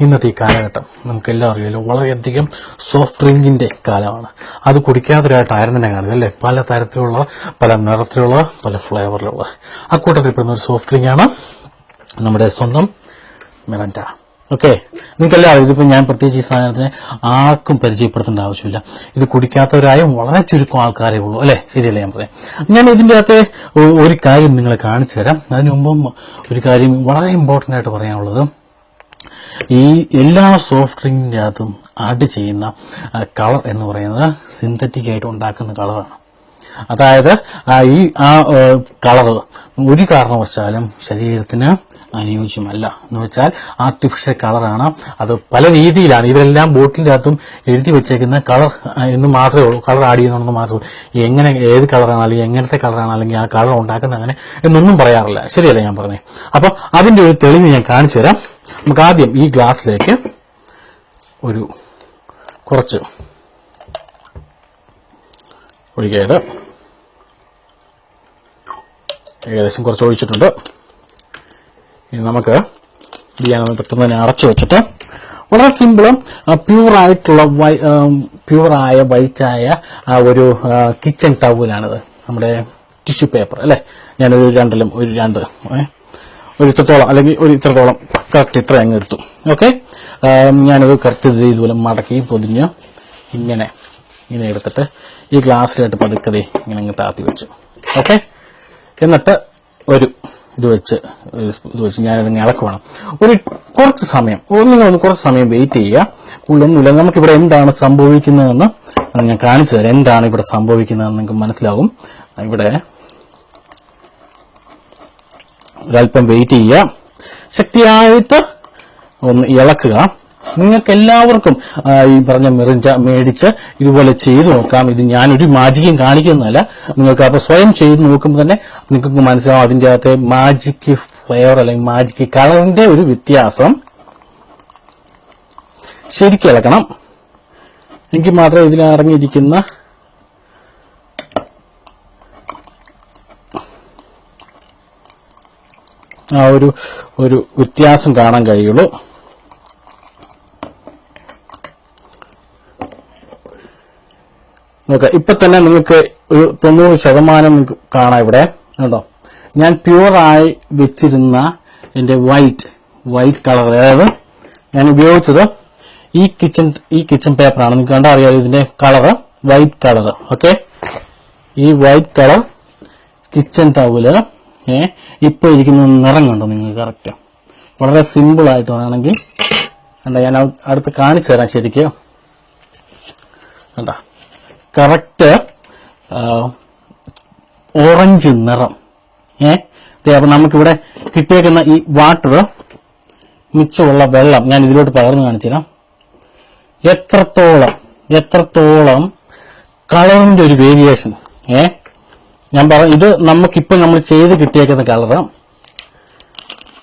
ഇന്നത്തെ ഈ കാലഘട്ടം നമുക്ക് എല്ലാം അറിയാലോ വളരെയധികം സോഫ്റ്റ് ഡ്രിങ്കിന്റെ കാലമാണ്. അത് കുടിക്കാത്തൊരായിട്ടായിരുന്നു തന്നെ കാണുന്നത് അല്ലേ? പല തരത്തിലുള്ള പല നിറത്തിലുള്ള പല ഫ്ലേവറിലുള്ള അക്കൂട്ടത്തിൽ പെടുന്ന ഒരു സോഫ്റ്റ് ഡ്രിങ്കാണ് നമ്മുടെ സ്വന്തം മിറന്റ. ഓക്കെ നിങ്ങൾക്കെല്ലാം ഇതിപ്പോൾ ഞാൻ പ്രത്യേകിച്ച് ഈ സാധനത്തിന് ആർക്കും പരിചയപ്പെടുത്തേണ്ട ആവശ്യമില്ല. ഇത് കുടിക്കാത്തവരായ വളരെ ചുരുക്കം ആൾക്കാരേ ഉള്ളൂ അല്ലേ? ശരിയല്ലേ ഞാൻ പറയാം. ഞാൻ ഇതിന്റെ അകത്തെ ഒരു കാര്യം നിങ്ങളെ കാണിച്ചു തരാം. അതിനു മുമ്പും ഒരു കാര്യം വളരെ ഇമ്പോർട്ടന്റ് ആയിട്ട് പറയാനുള്ളത്. ഈ എല്ലാ സോഫ്റ്റ് ഡ്രിങ്കിന്റെ അകത്തും ആഡ് ചെയ്യുന്ന കളർ എന്ന് പറയുന്നത് സിന്തറ്റിക് ആയിട്ട് ഉണ്ടാക്കുന്ന കളറാണ് അതായത് ഈ ആ കളർ ഒരു കാരണവശാലും ശരീരത്തിന് അനുയോജ്യമല്ല. എന്ന് വെച്ചാൽ ആർട്ടിഫിഷ്യൽ കളറാണ് അത് പല രീതിയിലാണ്. ഇതെല്ലാം ബോട്ടിന്റെ അകത്തും എഴുതി വെച്ചേക്കുന്ന കളർ എന്ന് മാത്രമേ ഉള്ളൂ. കളർ ആഡ് ചെയ്യുന്നുണ്ടെന്ന് മാത്രമേ ഉള്ളൂ. എങ്ങനെ ഏത് കളറാണ് അല്ലെങ്കിൽ എങ്ങനത്തെ കളറാണ് അല്ലെങ്കിൽ ആ കളർ ഉണ്ടാക്കുന്ന അങ്ങനെ എന്നൊന്നും പറയാറില്ല. ശരിയല്ല ഞാൻ പറഞ്ഞേ? അപ്പോൾ അതിന്റെ ഒരു തെളിവ് ഞാൻ കാണിച്ചു തരാം നമുക്ക് ആദ്യം ഈ ഗ്ലാസ്സിലേക്ക് ഒരു കുറച്ച് ഒഴിക്കരുത് ഏകദേശം കുറച്ച് ഒഴിച്ചിട്ടുണ്ട്. ഇനി നമുക്ക് ബിരിയാണി പെട്ടെന്ന് തന്നെ അടച്ചു വെച്ചിട്ട് വളരെ സിമ്പിളും പ്യൂറായിട്ടുള്ള വൈ പ്യൂറായ വൈറ്റായ ആ ഒരു കിച്ചൺ ടവലാണിത് നമ്മുടെ ടിഷ്യൂ പേപ്പർ അല്ലേ? ഞാനൊരു രണ്ടിലും ഒരു രണ്ട് ഏ, ഒരു ഇത്രത്തോളം അല്ലെങ്കിൽ ഒരു ഇത്രത്തോളം കറക്റ്റ് ഇത്ര അങ്ങ് എടുത്തു. ഓക്കെ ഞാനത് കറക്റ്റ് ഇതുപോലെ മടക്കി പൊതിഞ്ഞ് ഇങ്ങനെ ഇങ്ങനെ എടുത്തിട്ട് ഈ ഗ്ലാസ്സിലായിട്ട് പതുക്കതേ ഇങ്ങനെ അങ്ങ് താത്തി വെച്ചു. ഓക്കെ എന്നിട്ട് ഒരു ഇത് വെച്ച് ഇത് വെച്ച് ഞാനിത് ഇളക്കുവാണ്. ഒരു കുറച്ച് സമയം ഒന്ന് കുറച്ച് സമയം വെയിറ്റ് ചെയ്യുക. കൂടുതലൊന്നുമില്ല നമുക്കിവിടെ എന്താണ് സംഭവിക്കുന്നതെന്ന് ഞാൻ കാണിച്ചു തരാം. എന്താണ് ഇവിടെ സംഭവിക്കുന്നതെന്ന് നിങ്ങൾക്ക് മനസ്സിലാവും. ഇവിടെ ഒരല്പം വെയിറ്റ് ചെയ്യുക. ശക്തിയായിട്ട് ഒന്ന് ഇളക്കുക. നിങ്ങൾക്ക് എല്ലാവർക്കും ഈ പറഞ്ഞ മെറിഞ്ച മേടിച്ച് ഇതുപോലെ ചെയ്തു നോക്കാം. ഇത് ഞാനൊരു മാജിക്കും കാണിക്കുന്നതല്ല. നിങ്ങൾക്ക് അപ്പോൾ സ്വയം ചെയ്ത് നോക്കുമ്പോൾ തന്നെ നിങ്ങൾക്ക് മനസ്സിലാവും അതിന്റെ അകത്തെ മാജിക്ക് ഫ്ലേവർ അല്ലെങ്കിൽ മാജിക്ക് കളറിന്റെ ഒരു വ്യത്യാസം. ശരിക്കും ഇളക്കണം. എങ്കിൽ മാത്രമേ ഇതിൽ ആ ഒരു ഒരു വ്യത്യാസം കാണാൻ കഴിയുള്ളൂ. നോക്കാം ഇപ്പൊ തന്നെ നിങ്ങൾക്ക് ഒരു തൊണ്ണൂറ് ശതമാനം നിങ്ങൾക്ക് കാണാം ഇവിടെ. കേട്ടോ ഞാൻ പ്യുവറായി വെച്ചിരുന്ന എന്റെ വൈറ്റ് വൈറ്റ് കളർ അതായത് ഞാൻ ഉപയോഗിച്ചത് ഈ കിച്ചൺ ഈ കിച്ചൺ പേപ്പറാണ് നിങ്ങൾക്ക് കണ്ടാൽ അറിയാം ഇതിന്റെ കളറ് വൈറ്റ് കളർ ഓക്കെ ഈ വൈറ്റ് കളർ കിച്ചൺ ടവൽ ഏ? ഇപ്പൊ ഇരിക്കുന്ന നിറം കണ്ടോ നിങ്ങൾ? കറക്റ്റ് വളരെ സിമ്പിൾ ആയിട്ട് വേണമെങ്കിൽ കണ്ട ഞാൻ അടുത്ത് കാണിച്ചു തരാം ശരിക്കും. കണ്ട? കറക്റ്റ് ഓറഞ്ച് നിറം. ഏ? ദേ അപ്പൊ നമുക്കിവിടെ കിട്ടിയേക്കുന്ന ഈ വാട്ടർ മിച്ചമുള്ള വെള്ളം ഞാൻ ഇതിലോട്ട് പകർന്നു കാണിച്ചു തരാം. എത്രത്തോളം എത്രത്തോളം കളറിന്റെ ഒരു വേരിയേഷൻ ഏ? ഞാൻ പറഞ്ഞു ഇത് നമുക്കിപ്പോ നമ്മൾ ചെയ്ത് കിട്ടിയേക്കുന്ന കളർ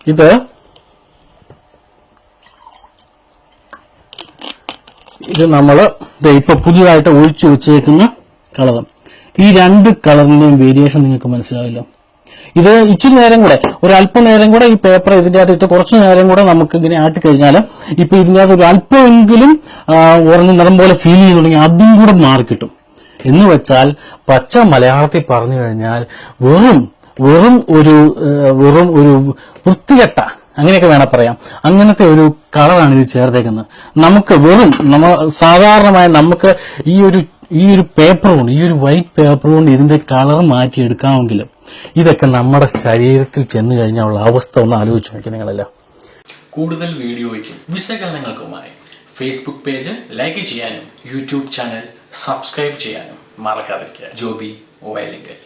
ഇത് ഇത് നമ്മൾ ഇപ്പൊ പുതിയതായിട്ട് ഒഴിച്ചു വെച്ചേക്കുന്ന കളർ ഈ രണ്ട് കളറിന്റെയും വേരിയേഷൻ നിങ്ങൾക്ക് മനസ്സിലാവില്ല ഇത് ഇച്ചിരി നേരം കൂടെ ഒരു അല്പനേരം കൂടെ ഈ പേപ്പർ ഇതിന്റെ അകത്ത് ഇട്ട് കുറച്ചു നേരം കൂടെ നമുക്ക് ഇങ്ങനെ ആട്ടി കഴിഞ്ഞാൽ ഇപ്പൊ ഇതിന്റെ അകത്ത് ഒരു അല്പമെങ്കിലും ഉറഞ്ഞ നിറം പോലെ ഫീൽ ചെയ്യുന്നുണ്ടെങ്കിൽ അതും കൂടെ മാറി കിട്ടും. എന്ന് വെച്ചാൽ പച്ച മലയാളത്തിൽ പറഞ്ഞു കഴിഞ്ഞാൽ വെറും വെറും ഒരു വെറും ഒരു വൃത്തികെട്ട അങ്ങനെയൊക്കെ വേണം പറയാം. അങ്ങനത്തെ ഒരു കളറാണ് ഇത് ചേർത്തേക്കുന്നത്. നമുക്ക് വെറും നമ്മൾ സാധാരണമായി നമുക്ക് ഈ ഒരു ഈ ഒരു പേപ്പർ കൊണ്ട് ഈ ഒരു വൈറ്റ് പേപ്പർ കൊണ്ട് ഇതിന്റെ കളർ മാറ്റിയെടുക്കാമെങ്കിലും ഇതൊക്കെ നമ്മുടെ ശരീരത്തിൽ ചെന്ന് കഴിഞ്ഞാൽ ഉള്ള അവസ്ഥ ഒന്ന് ആലോചിച്ച് നോക്കി നിങ്ങളെല്ലാം. കൂടുതൽ വീഡിയോയ്ക്കും വിശകലനങ്ങൾക്കുമായി ഫേസ്ബുക്ക് പേജ് ലൈക്ക് ചെയ്യാനും യൂട്യൂബ് ചാനൽ സബ്സ്ക്രൈബ് ചെയ്യാനും മറക്കാതിരിക്കുക. ജോബി വയലിങ്കൽ